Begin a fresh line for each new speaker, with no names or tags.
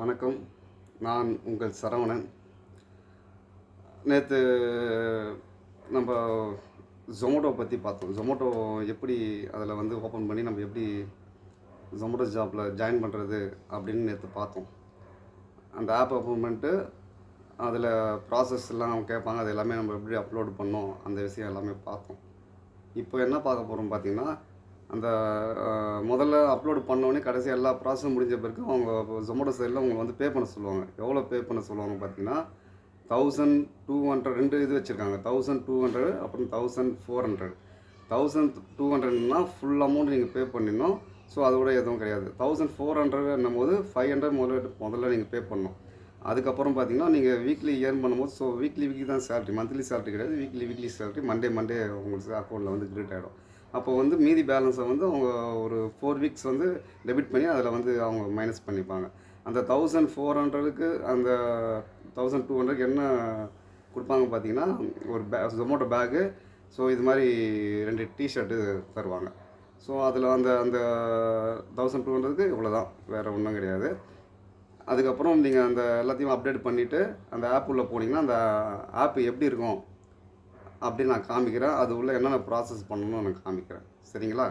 வணக்கம். நான் உங்கள் சரவணன். நேற்று நம்ம ஜொமேட்டோ பற்றி பார்த்தோம். ஜொமேட்டோ எப்படி அதில் வந்து ஓப்பன் பண்ணி நம்ம எப்படி ஜொமேட்டோ ஜாப்பில் ஜாயின் பண்ணுறது அப்படின்னு நேற்று பார்த்தோம். அந்த ஆப் ஓப்பன் பண்ணிட்டு அதில் ப்ராசஸ் எல்லாம் கேட்பாங்க. அது எல்லாமே நம்ம எப்படி அப்லோட் பண்ணோம். அந்த விஷயம் எல்லாமே பார்த்தோம். இப்போ என்ன பார்க்க போகிறோம் பார்த்தீங்கன்னா அந்த முதல்ல அப்லோடு பண்ணோடனே கடைசி எல்லா ப்ராசஸும் முடிஞ்ச பிறகு அவங்க ஜொமேட்டோ சைடில் உங்களை வந்து பே பண்ண சொல்லுவாங்க. எவ்வளோ பே பண்ண சொல்லுவாங்க பார்த்தீங்கன்னா தௌசண்ட் டூ ஹண்ட்ரட் ரெண்டு இது வச்சுருக்காங்க. தௌசண்ட் டூ ஹண்ட்ரட் அப்புறம் thousand four hundred thousand two ஹண்ட்ரட்னா full amount நீங்கள் பே பண்ணிடணும். ஸோ அதோட எதுவும் கிடையாது. தௌசண்ட் ஃபோர் ஹண்ட்ரட்னும் போது ஃபைவ் ஹண்ட்ரட் முதல்ல முதல்ல நீங்கள் பே பண்ணணும். அதுக்கப்புறம் பார்த்தீங்கன்னா நீங்கள் வீக்லி ஏர்ன் பண்ணும்போது ஸோ வீக்லி வீக்லி தான் சேலரி மந்த்லி சேலரி கிடையாது. Weekly weekly salary Monday Monday உங்களுக்கு அக்கௌண்ட்டில் வந்து கிரெடிட் ஆகிடும் அப்போ வந்து மீதி பேலன்ஸை வந்து அவங்க ஒரு ஃபோர் வீக்ஸ் வந்து டெபிட் பண்ணி அதில் வந்து அவங்க மைனஸ் பண்ணிப்பாங்க. அந்த தௌசண்ட் ஃபோர் ஹண்ட்ரடுக்கு அந்த தௌசண்ட் டூ ஹண்ட்ரடுக்கு என்ன கொடுப்பாங்க பார்த்தீங்கன்னா ஒரு பே ஜொமேட்டோ பேக்கு ஸோ இது மாதிரி ரெண்டு டிஷர்ட்டு தருவாங்க. ஸோ அதில் அந்த அந்த தௌசண்ட் டூ ஹண்ட்ரடுக்கு இவ்வளோ தான் வேறு ஒன்றும் கிடையாது. அதுக்கப்புறம் நீங்கள் அந்த எல்லாத்தையும் அப்டேட் பண்ணிவிட்டு அந்த ஆப் உள்ளே போனீங்கன்னா அந்த ஆப் எப்படி இருக்கும்? அப்படின்னு நான் காமிக்கிறேன். அது உள்ளே என்னென்ன ப்ராசஸ் பண்ணணும்னு நான் காமிக்கிறேன். சரிங்களா?